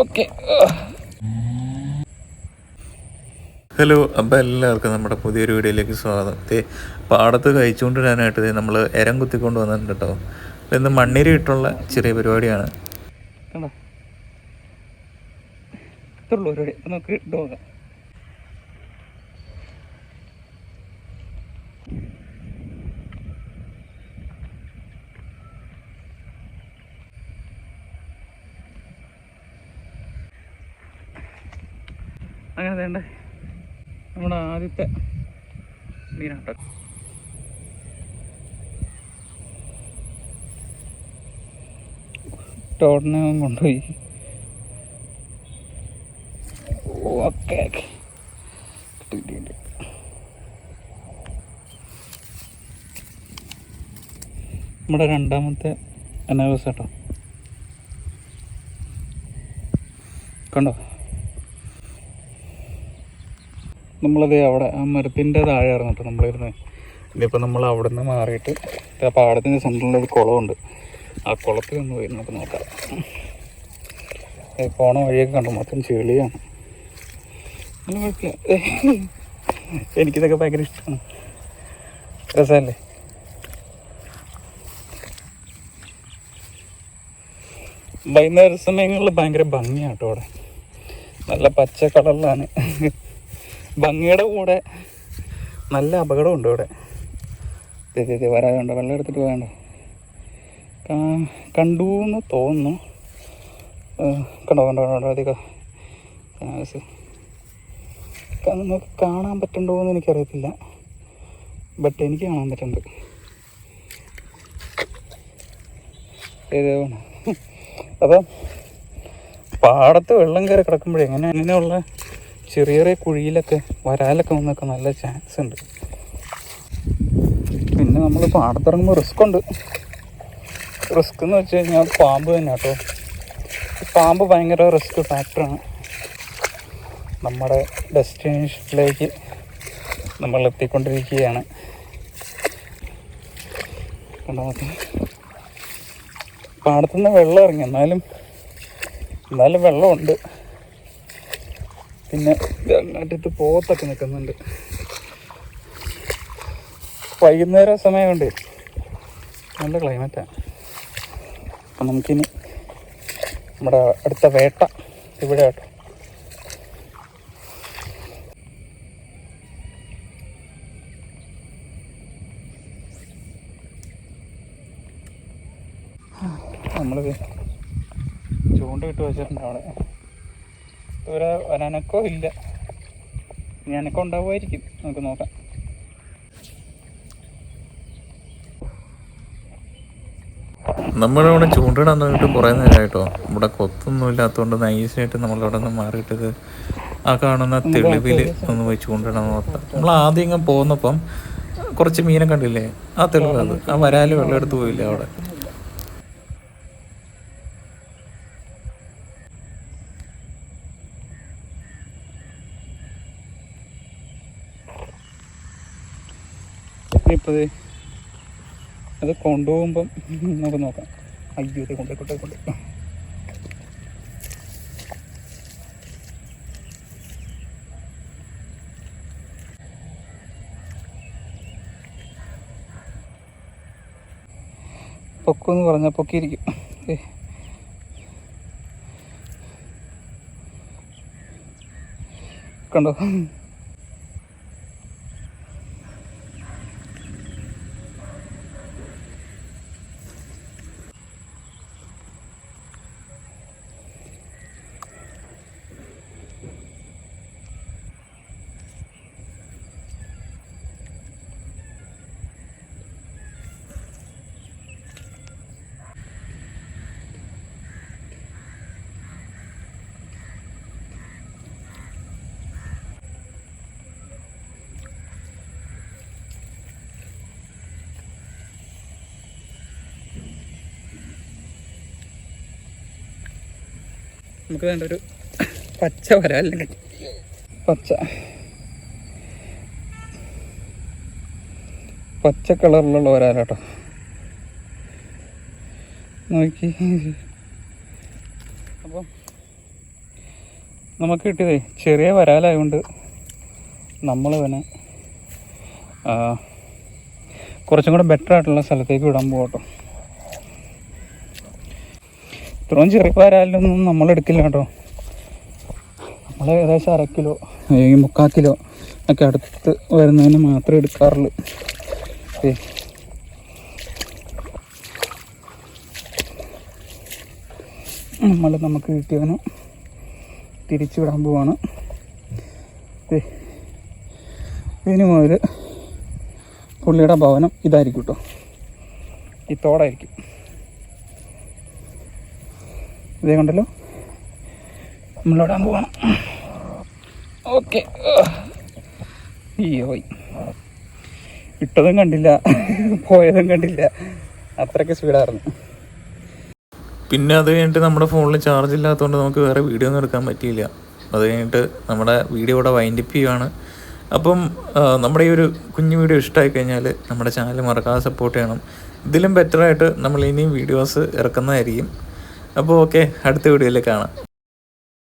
Okay. Hello അപ്പോൾ എല്ലാവർക്കും നമ്മുടെ പുതിയൊരു വീഡിയോയിലേക്ക് സ്വാഗതം. ദേ പാടത്ത് കഴിച്ചുകൊണ്ടിടാനായിട്ട് നമ്മൾ എരം കുത്തിക്കൊണ്ട് വന്നിട്ടുണ്ട് കേട്ടോ ഇന്ന് മണ്ണിരി ഇട്ടുള്ള ചെറിയ പരിപാടിയാണ്. കണ്ടോ? ഇത്രയുള്ളൂ പരിപാടി. അപ്പം നമുക്ക് ഇട്ട് നോക്കാം. അങ്ങനെ വേണ്ട. നമ്മുടെ ആദ്യത്തെ മീനാട്ടോ. ടോട്ടിനെ കൊണ്ടുപോയി. Okay okay. കിട്ടിയിട്ടുണ്ട്. നമ്മുടെ രണ്ടാമത്തെ അനാവസ് കണ്ടോ? നമ്മളത് അവിടെ ആ മരത്തിന്റെ താഴെ കേട്ടോ നമ്മളിരുന്ന്. ഇതിപ്പോൾ നമ്മൾ അവിടെ നിന്ന് മാറിയിട്ട് ആ പാടത്തിന്റെ സെന്ററിൽ ഒരു കുളമുണ്ട്. ആ കുളത്തിൽ നിന്ന് പോയി നമുക്ക് നോക്കാം. പോണ വഴിയൊക്കെ കണ്ടു. മൊത്തം ചെളിയാണ്. എനിക്കിതൊക്കെ ഭയങ്കര ഇഷ്ടമാണ് രസമല്ലേ? വൈകുന്നേര സമയങ്ങളിൽ ഭയങ്കര ഭംഗിയാണ് കേട്ടോ അവിടെ. നല്ല പച്ച കളറിലാണ്. ഭംഗിയുടെ കൂടെ നല്ല അപകടമുണ്ട് ഇവിടെ. ചേച്ചി വരാതുണ്ടോ വെള്ളം എടുത്തിട്ട് പോകണ്ട കണ്ടു എന്ന് തോന്നുന്നു. കണ്ടോ കണ്ടോ കണ്ടോ അധികം. നിങ്ങൾക്ക് കാണാൻ പറ്റുന്നുണ്ടോ എന്ന് എനിക്കറിയത്തില്ല. ബട്ട് എനിക്ക് കാണാൻ പറ്റുന്നുണ്ട്. അപ്പം പാടത്ത് വെള്ളം കയറി കിടക്കുമ്പോഴേ അങ്ങനെ അങ്ങനെയുള്ള ചെറിയ ചെറിയ കുഴിയിലൊക്കെ വരാലൊക്കെ വന്നൊക്കെ നല്ല ചാൻസ് ഉണ്ട്. പിന്നെ നമ്മൾ പാടത്തിറങ്ങുമ്പോൾ റിസ്ക് ഉണ്ട്. റിസ്ക് എന്ന് വെച്ച് കഴിഞ്ഞാൽ പാമ്പ് തന്നെ കേട്ടോ. പാമ്പ് ഭയങ്കര റിസ്ക് ഫാക്ടറാണ് നമ്മുടെ ഡെസ്റ്റിനേഷനിലേക്ക് നമ്മൾ എത്തിക്കൊണ്ടിരിക്കുകയാണ്. പാടത്തുനിന്ന് വെള്ളം ഇറങ്ങി. എന്നാലും എന്നാലും വെള്ളമുണ്ട്. പിന്നെ അറ്റത്ത് പോത്തൊക്കെ നിൽക്കുന്നുണ്ട്. വൈകുന്നേരം സമയമുണ്ട്. നല്ല ക്ലൈമറ്റാണ് അപ്പം നമുക്കിനി നമ്മുടെ അടുത്ത വേട്ട ഇവിടെ കേട്ടോ നമ്മളിത് ചൂണ്ട ഇട്ട് വെച്ചിട്ടുണ്ട് അവിടെ. ഇതുവരെ ഒരനക്കോ ഇല്ല. ഇനി അനക്കം ഉണ്ടാവുമായിരിക്കും. നമുക്ക് നോക്കാം. നമ്മളിവിടെ ചൂണ്ടിടാൻ തുടങ്ങിയിട്ട് കുറേ നേരമായിട്ടോ ഇവിടെ കൊത്തൊന്നും ഇല്ലാത്തതുകൊണ്ട് നൈസായിട്ട് നമ്മളവിടെ നിന്ന് മാറിയിട്ടത് ആ കാണുന്ന തെളിവിൽ ഒന്ന് പോയി ചൂണ്ടിടാന്ന് നോക്കാം. നമ്മൾ ആദ്യം ഇങ്ങനെ പോകുന്നപ്പം കുറച്ച് മീനെ കണ്ടില്ലേ? ആ തെളിവ് അത്. ആ വരാൽ വെള്ളം എടുത്ത് പോയില്ലേ അവിടെ? ഇനിയിപ്പോൾ അത് കൊണ്ടുപോകുമ്പം നമുക്ക് നോക്കാം. അയ്യോ ഇത് കൊണ്ടേ കൊണ്ടേ പൊക്കെന്ന് പറഞ്ഞാൽ പൊക്കിയിരിക്കും. കണ്ടോ? നമുക്ക് വേണ്ട ഒരു പച്ച വരാം അല്ലെങ്കിൽ പച്ച. പച്ച കളറിലുള്ള വരാലാട്ടോ നോക്കി. അപ്പം നമുക്ക് കിട്ടിയതേ ചെറിയ വരാലായതുകൊണ്ട് നമ്മൾ ഇവനെ കുറച്ചും കൂടെ ബെറ്റർ ആയിട്ടുള്ള സ്ഥലത്തേക്ക് വിടാൻ പോകട്ടോ ഇത്രയും ചെറിയ നമ്മൾ എടുക്കില്ല കേട്ടോ. നമ്മൾ ഏകദേശം അര കിലോ അല്ലെങ്കിൽ മുക്കാൽ കിലോ ഒക്കെ അടുത്ത് വരുന്നതിന് മാത്രമേ എടുക്കാറുള്ളൂ. നമ്മൾ നമുക്ക് കിട്ടിയവന് തിരിച്ചു വിടാൻ പോവാണ് ഇനി മുതൽ പുള്ളിയുടെ ഭവനം ഇതായിരിക്കും കേട്ടോ. ഈ തോടായിരിക്കും ഇതേ കണ്ടല്ലോ. നമ്മളോടാൻ പോവാണ്. ഓക്കെ. അയ്യോ പോയി. ഇട്ടതും കണ്ടില്ല. പോയതും കണ്ടില്ല. അത്രയ്ക്ക് സ്പീഡായിരുന്നു. പിന്നെ അത് കഴിഞ്ഞിട്ട് നമ്മുടെ ഫോണിൽ ചാർജ് ഇല്ലാത്തതുകൊണ്ട് നമുക്ക് വേറെ വീഡിയോ ഒന്നും എടുക്കാൻ പറ്റിയില്ല. അത് കഴിഞ്ഞിട്ട് നമ്മുടെ വീഡിയോ ഇവിടെ വൈൻഡപ്പ് ചെയ്യുവാണ്. അപ്പം നമ്മുടെ ഈ ഒരു കുഞ്ഞു വീഡിയോ ഇഷ്ടമായി കഴിഞ്ഞാൽ നമ്മുടെ ചാനൽ മറക്കാതെ സപ്പോർട്ട് ചെയ്യണം. ഇതിലും ബെറ്ററായിട്ട് നമ്മൾ ഇനിയും വീഡിയോസ് ഇറക്കുന്നതായിരിക്കും. അപ്പോൾ ഓക്കെ അടുത്ത വീഡിയോയിൽ കാണാം.